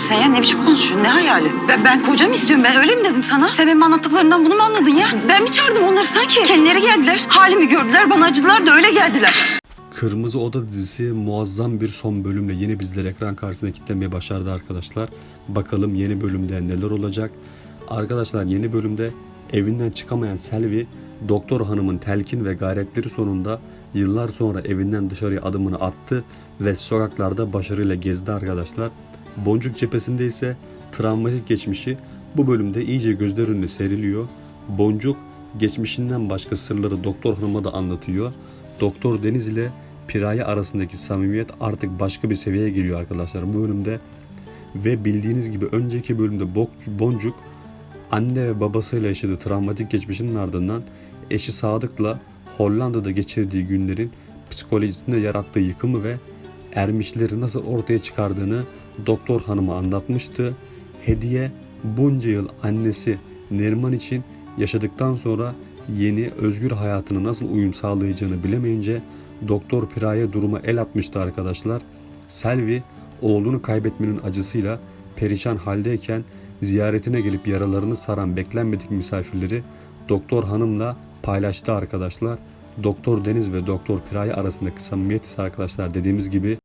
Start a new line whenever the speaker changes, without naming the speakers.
diyorsun sen ya? Ne biçim konuşuyorsun? Ne hayali? Ben, ben kocam istiyorum. Ben öyle mi dedim sana? Sen benim anlattıklarımdan bunu mu anladın ya? Ben mi çağırdım onları sanki? Kendileri geldiler. Halimi gördüler. Bana acıdılar da öyle geldiler.
Kırmızı Oda dizisi muazzam bir son bölümle yeni bizleri ekran karşısına kitlemeye başardı arkadaşlar. Bakalım yeni bölümde neler olacak. Arkadaşlar yeni bölümde evinden çıkamayan Selvi, doktor hanımın telkin ve gayretleri sonunda yıllar sonra evinden dışarıya adımını attı ve sokaklarda başarıyla gezdi arkadaşlar. Boncuk cephesinde ise travmatik geçmişi bu bölümde iyice gözler önüne seriliyor. Boncuk geçmişinden başka sırları doktor hanıma da anlatıyor. Doktor Deniz ile Piraye arasındaki samimiyet artık başka bir seviyeye geliyor arkadaşlar bu bölümde. Ve bildiğiniz gibi önceki bölümde Boncuk anne ve babasıyla yaşadığı travmatik geçmişinin ardından eşi Sadık'la Hollanda'da geçirdiği günlerin psikolojisinde yarattığı yıkımı ve ermişleri nasıl ortaya çıkardığını doktor hanıma anlatmıştı. Hediye bunca yıl annesi Neriman için yaşadıktan sonra yeni özgür hayatına nasıl uyum sağlayacağını bilemeyince Doktor Piraye duruma el atmıştı arkadaşlar. Selvi oğlunu kaybetmenin acısıyla perişan haldeyken ziyaretine gelip yaralarını saran beklenmedik misafirleri Doktor Hanım'la paylaştı arkadaşlar. Doktor Deniz ve Doktor Piraye arasındaki samimiyet ise arkadaşlar dediğimiz gibi